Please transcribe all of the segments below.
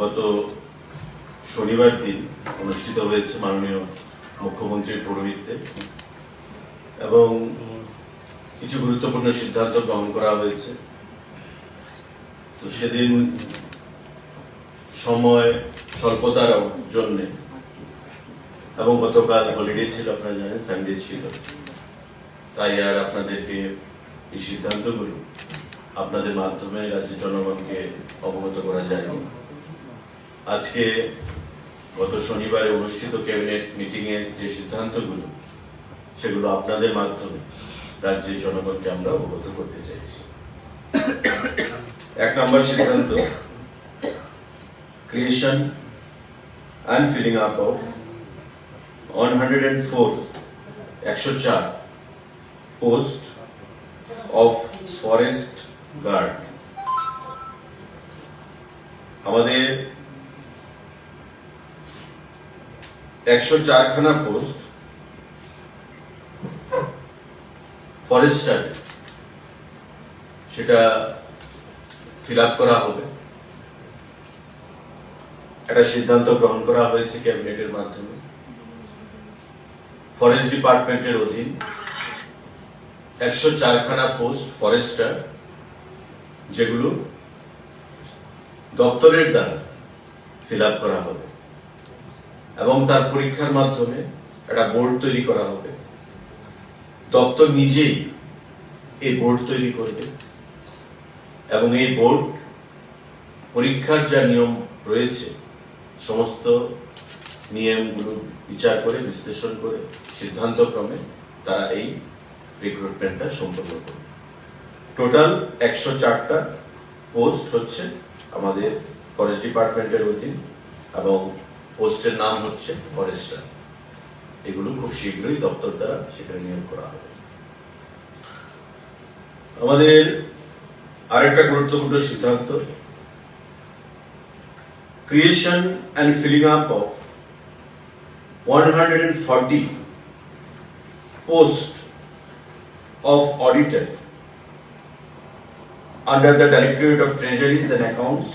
গত শনিবার দিন অনুষ্ঠিত হয়েছে মাননীয় মুখ্যমন্ত্রীর পৌরোহিত্যে এবং কিছু গুরুত্বপূর্ণ সিদ্ধান্ত গ্রহণ করা হয়েছে। তো সেদিন সময় স্বল্পতার জন্য এবং গতকাল হলিডে ছিল, আপনারা জানেন সানডে ছিল। তাই আর আপনাদেরকে এই সিদ্ধান্তগুলো আপনাদের মাধ্যমে রাজ্যের জনগণকে অবগত করা যায়নি। আজকে গত শনিবারে অনুষ্ঠিত ক্যাবিনেট মিটিং এর যে সিদ্ধান্তগুলো, সেগুলো আপনাদের মাধ্যমে রাজ্যের জনগণকে আমরা অবগত করতে চাইছি। এক নম্বর সিদ্ধান্ত creation and filling up of one hundred and four একশো চার পোস্ট অফ ফরেস্ট গার্ড আমাদের একশো চারখানা পোস্ট, ফরেস্টার, সেটা ফিল করা হবে। একটা সিদ্ধান্ত গ্রহণ করা হয়েছে ক্যাবিনেটের মাধ্যমে। ফরেস্ট ডিপার্টমেন্টের অধীন একশো চারখানা পোস্ট, ফরেস্টার, যেগুলো দপ্তরের দ্বারা ফিল করা হবে। এবং তার পরীক্ষার মাধ্যমে একটা বোর্ড তৈরি করা হবে। দপ্তর নিজেই এই বোর্ড তৈরি করবে এবং এই বোর্ড পরীক্ষার যা নিয়ম রয়েছে, সমস্ত নিয়মগুলো বিচার করে, বিশ্লেষণ করে সিদ্ধান্ত ক্রমে তারা এই রিক্রুটমেন্টটা সম্পন্ন করবে। টোটাল একশো চারটা পোস্ট হচ্ছে আমাদের ফরেস্ট ডিপার্টমেন্টের অধীন এবং পোস্টের নাম হচ্ছে ফরেস্টার এগুলো খুব শীঘ্রই দপ্তর দ্বারা সেখানে নিয়োগ করা হবে আমাদের আরেকটা গুরুত্বপূর্ণ সিদ্ধান্ত creation and filling up of one hundred and forty post of auditor under the Directorate of Treasuries and Accounts,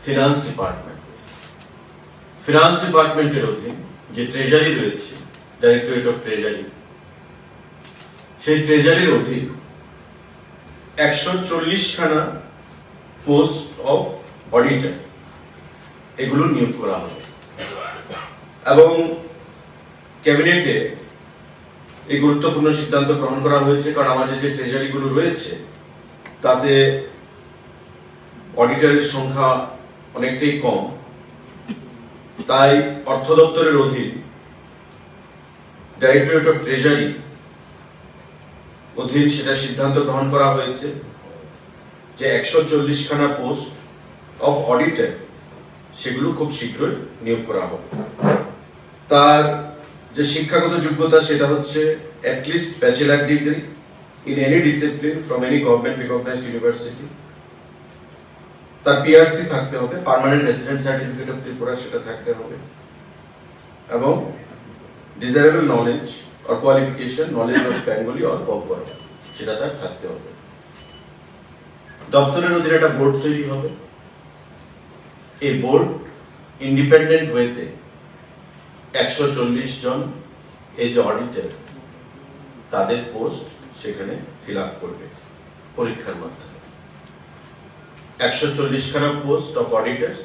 Finance Department. Finance ডিপার্টমেন্টের অধীন যে ট্রেজারি রয়েছে ডাইরেক্টরেট অফ ট্রেজারি সেই ট্রেজারির অধীন একশো চল্লিশখানা পোস্ট অফ অডিটার এগুলো নিয়োগ করা হবে। এবং ক্যাবিনেটে এই গুরুত্বপূর্ণ সিদ্ধান্ত গ্রহণ করা হয়েছে, কারণ আমাদের যে ট্রেজারিগুলো রয়েছে, তাতে অডিটারের সংখ্যা অনেকটাই কম। তাই অর্থ দপ্তরের অধীন ডাইরেক্টরেট অফ ট্রেজারি অধীন সেটা সিদ্ধান্ত গ্রহণ করা হয়েছে যে একশো চল্লিশখানা পোস্ট অফ অডিটার সেগুলো খুব শীঘ্রই নিয়োগ করা হবে। তার যে শিক্ষাগত যোগ্যতা সেটা হচ্ছে at least bachelor degree in any discipline from any government recognized university তার পিআরসি থাকতে হবে permanent resident certificate of Tripura সেটা থাকতে হবে। এবং desirable knowledge or qualification knowledge of Bengali or বঙ্গরা সেটা তার থাকতে হবে। দপ্তরের অধীনে একটা বোর্ড তৈরি হবে, এই বোর্ড ইন্ডিপেন্ডেন্ট ওয়েতে একশো চল্লিশ জন এই যে অডিটর তাদের পোস্ট সেখানে ফিল আপ করবে, পরীক্ষার মাধ্যমে। একশো চল্লিশ খানা post of auditors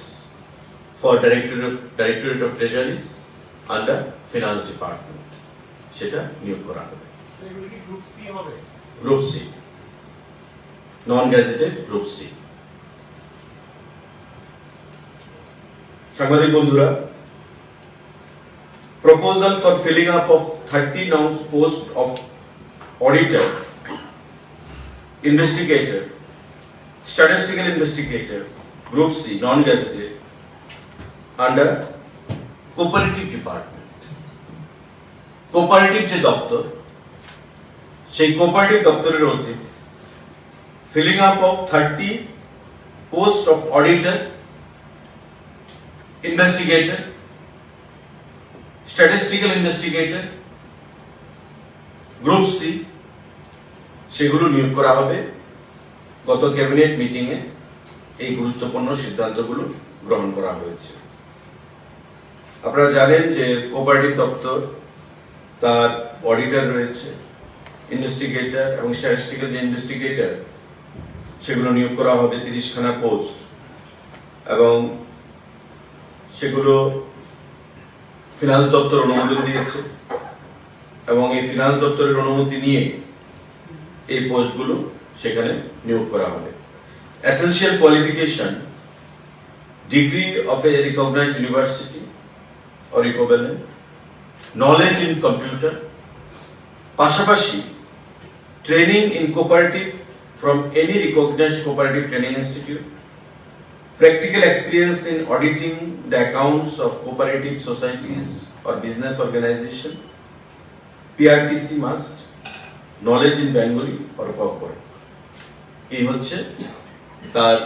for director of directorate of treasuries under finance department সেটা নিয়োগ করা হবে এগুলো কি গ্রুপ সি হবে group C non gazetted group C সাংবাদিক বন্ধুরা proposal for filling up of thirty nouns post of auditor, investigator, statistical investigator, group C, non-gazetted, under cooperative department. Cooperative যে দপ্তর সেই কোপারেটিভ দপ্তরের অধীন filling up of thirty post of auditor investigator statistical investigator group C সেগুলো নিয়োগ করা হবে গত ক্যাবিনেট মিটিংয়ে এই গুরুত্বপূর্ণ সিদ্ধান্তগুলো গ্রহণ করা হয়েছে। আপনারা জানেন যে কোপারেটিভ দপ্তর, তার অডিটর রয়েছে ইনভেস্টিগেটর এবং স্ট্যাটিস্টিক্যাল যে ইনভেস্টিগেটর সেগুলো নিয়োগ করা হবে তিরিশখানা পোস্ট এবং সেগুলো ফিনান্স দপ্তর অনুমোদন দিয়েছে এবং এই ফিনান্স দপ্তরের অনুমতি নিয়ে এই পোস্টগুলো সেখানে নিয়োগ করা হবে essential qualification degree of a recognised university or equivalent knowledge in computer পাশাপাশি training in cooperative from any recognised cooperative training institute practical experience in auditing the accounts of cooperative societies or business organization PRTC must knowledge in Bengali or corporate এই হচ্ছে তার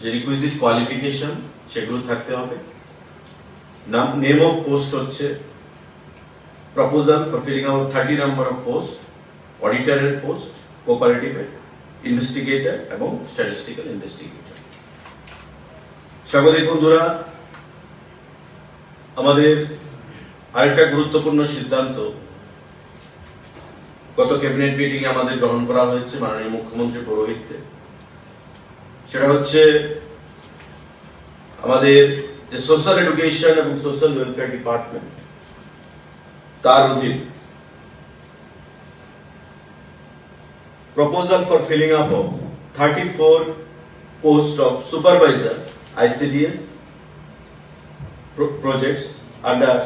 যে requisite qualification সেগুলো থাকতে হবে। নাম name of post হচ্ছে proposal for filling out thirty number of post অডিটরের post কোপারেটিভের ইনভেস্টিগেটর এবং স্ট্যাটিস্টিক্যাল ইনভেস্টিগেটর স্বাগতিক বন্ধুরা, আমাদের আরেকটা গুরুত্বপূর্ণ সিদ্ধান্ত গত ক্যাবিনেট মিটিং এ আমাদের গ্রহণ করা হয়েছে মাননীয় মুখ্যমন্ত্রী পুরোহিতকে। সেটা হচ্ছে আমাদের যে সোশ্যাল এডুকেশন এবং সোশ্যাল ওয়েলফেয়ার ডিপার্টমেন্ট, তার অধীন proposal for filling up of thirty four post of supervisor ICDS projects under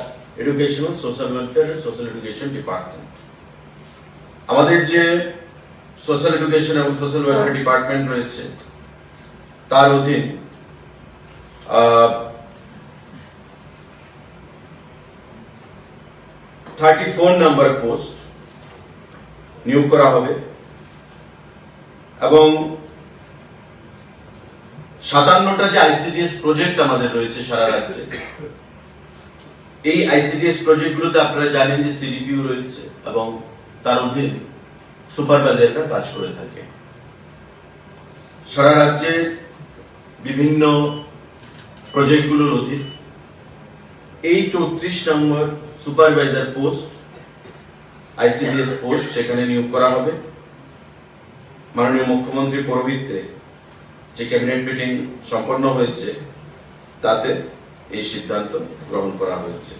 education social welfare, social education department. আমাদের যে সোশ্যাল এডুকেশন এবং সোশ্যাল ওয়েলফেয়ার ডিপার্টমেন্ট রয়েছে তার অধীন থার্টি ফোর নাম্বার পোস্ট নিয়োগ করা হবে এবং সাতান্নটা যে আইসিডিএস প্রজেক্ট আমাদের রয়েছে সারা রাজ্যে এই আইসিডিএস প্রজেক্টগুলোতে আপনারা জানেন যে সিডিপিও রয়েছে এবং তার অধীন সুপারভাইজাররা কাজ করে থাকে। সারা রাজ্যে বিভিন্ন প্রজেক্টগুলোর অধীন এই চৌত্রিশ নম্বর সুপারভাইজার পোস্ট, আইসিডিএস পোস্ট সেখানে নিয়োগ করা হবে। মাননীয় মুখ্যমন্ত্রী পৌরোহিত্যে যে ক্যাবিনেট মিটিং সম্পন্ন হয়েছে, তাতে এই সিদ্ধান্ত গ্রহণ করা হয়েছে।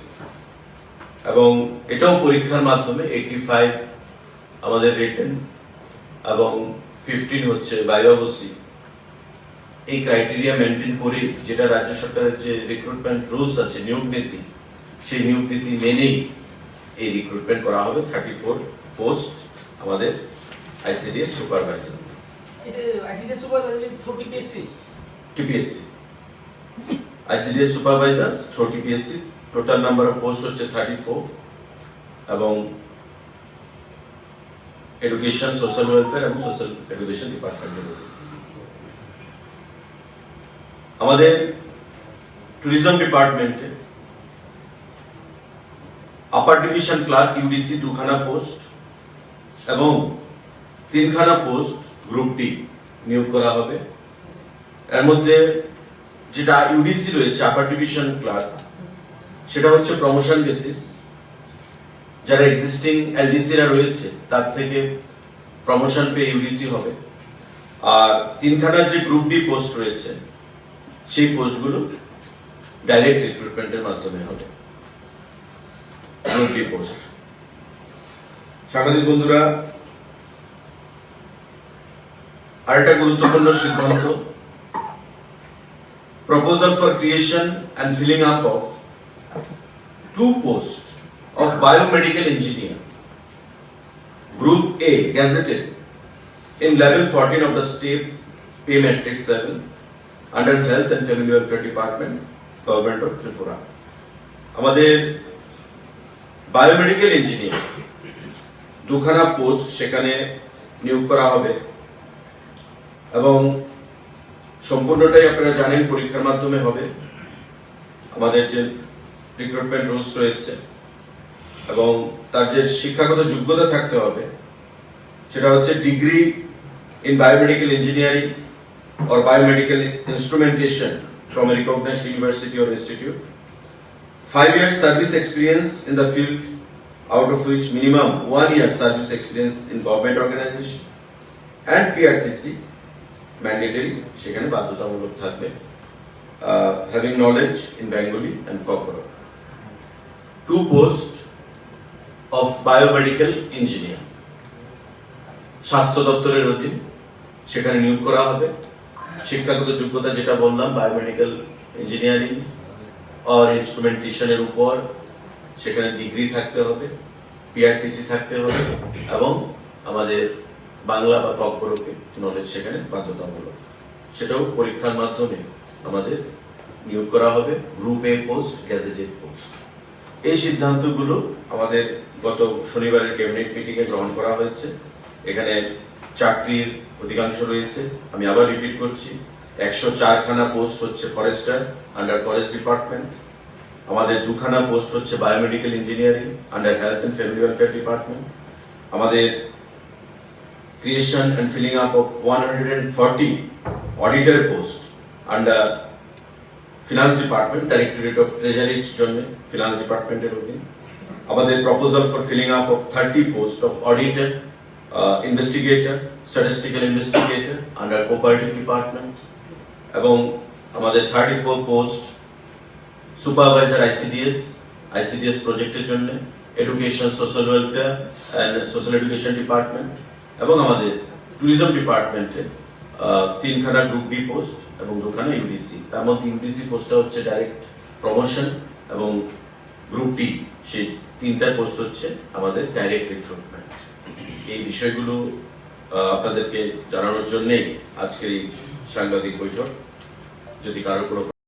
এবং এটাও পরীক্ষার মাধ্যমে এইটি ফাইভ আমাদের রিটেন এবং ফিফটিন হচ্ছে বায়োবসি এই ক্রাইটেরিয়া মেনটেন করে যেটা রাজ্য সরকারের যে রিক্রুটমেন্ট রুলস আছে নিয়োগ নীতি সেই নিয়োগ নীতি মেনেই এই রিক্রুটমেন্ট করা হবে। থার্টি ফোর পোস্ট আমাদের আইসিডিএস সুপারভাইজার এটা ICD supervisor four TPSC TPSC ICDS supervisor through TPSC total number of post হচ্ছে থার্টি ফোর এবং এডুকেশন সোশ্যাল ওয়েলফেয়ার এবং সোশ্যাল এডুকেশন ডিপার্টমেন্টের আমাদের ট্যুরিজম ডিপার্টমেন্টে আপার ডিভিশন ক্লার্ক ইউডিসি দুখানা পোস্ট এবং তিনখানা পোস্ট গ্রুপ ডি নিয়োগ করা হবে। এর মধ্যে যেটা ইউডিসি রয়েছে আপার ডিভিশন ক্লার্ক সেটা হচ্ছে প্রমোশন বেসিস যারা এক্সিস্টিং এলডিসিরা রয়েছে, তার থেকে প্রমোশন পেয়ে ইউডিসি হবে। আর তিনখানা যে গ্রুপ ডি পোস্ট রয়েছে, সেই পোস্টগুলো ডাইরেক্ট রিক্রুটমেন্টের মাধ্যমে হবে। গ্রুপ ডি পোস্ট সাংবাদিক বন্ধুরা, আরেকটা গুরুত্বপূর্ণ সিদ্ধান্ত, proposal for creation and filling up of two posts of biomedical engineer group A gazetted in level 14 of the state pay matrix level under health and family welfare department government of Tripura আমাদের biomedical engineer দুখানা post সেখানে নিয়োগ করা হবে এবং সম্পূর্ণটাই আপনারা জানেন পরীক্ষার মাধ্যমে হবে আমাদের যে রিক্রুটমেন্ট রুলস রয়েছে এবং তার যে শিক্ষাগত যোগ্যতা থাকতে হবে, সেটা হচ্ছে degree in biomedical engineering or biomedical instrumentation from recognised university or institute five years service experience in the field out of which minimum one year service experience in government organisation and PRTC mandatory সেখানে বাধ্যতামূলক থাকবে having knowledge in Bengali and for two post of biomedical engineer. স্বাস্থ্য দপ্তরের অধীন, সেখানে নিয়োগ করা হবে। শিক্ষাগত যোগ্যতা যেটা বললাম বায়োমেডিক্যাল ইঞ্জিনিয়ারিং আর ইনস্ট্রুমেন্টেশনের উপর, সেখানে ডিগ্রি থাকতে হবে পিআরটিসি থাকতে হবে এবং আমাদের বাংলা বা তকবরকে নলেজ সেখানে বাধ্যতামূলক। সেটাও পরীক্ষার মাধ্যমে আমাদের নিয়োগ করা হবে group A post gazetted post এই সিদ্ধান্তগুলো আমাদের গত শনিবারের ক্যাবিনেট মিটিংয়ে গ্রহণ করা হয়েছে। এখানে চাকরির অধিকাংশ রয়েছে। আমি আবার রিপিট করছি, একশো চারখানা পোস্ট হচ্ছে ফরেস্টার আন্ডার ফরেস্ট ডিপার্টমেন্ট। আমাদের দুখানা পোস্ট হচ্ছে biomedical engineering under health and family welfare department. আমাদের creation and filling up of 140 auditor posts under finance department, directorate of treasury's জন্য department এর অধীন আমাদের for filling up of 30 posts of auditor, uh, investigator, statistical investigator under cooperative department এবং আমাদের 34 post supervisor ICDS ICDS প্রজেক্টের জন্য education social welfare and social education department এবং আমাদের ট্যুরিজম ডিপার্টমেন্টে তিনখানা গ্রুপ বি পোস্ট এবং দোকানে ইউডিসি তার মধ্যে ইউডিসি পোস্টটা হচ্ছে ডাইরেক্ট প্রমোশন এবং গ্রুপ ডি সেই তিনটা পোস্ট হচ্ছে আমাদের ডাইরেক্ট রিক্রুটমেন্ট এই বিষয়গুলো আপনাদেরকে জানানোর জন্যেই আজকের এই সাংবাদিক বৈঠক। যদি কারও কোনো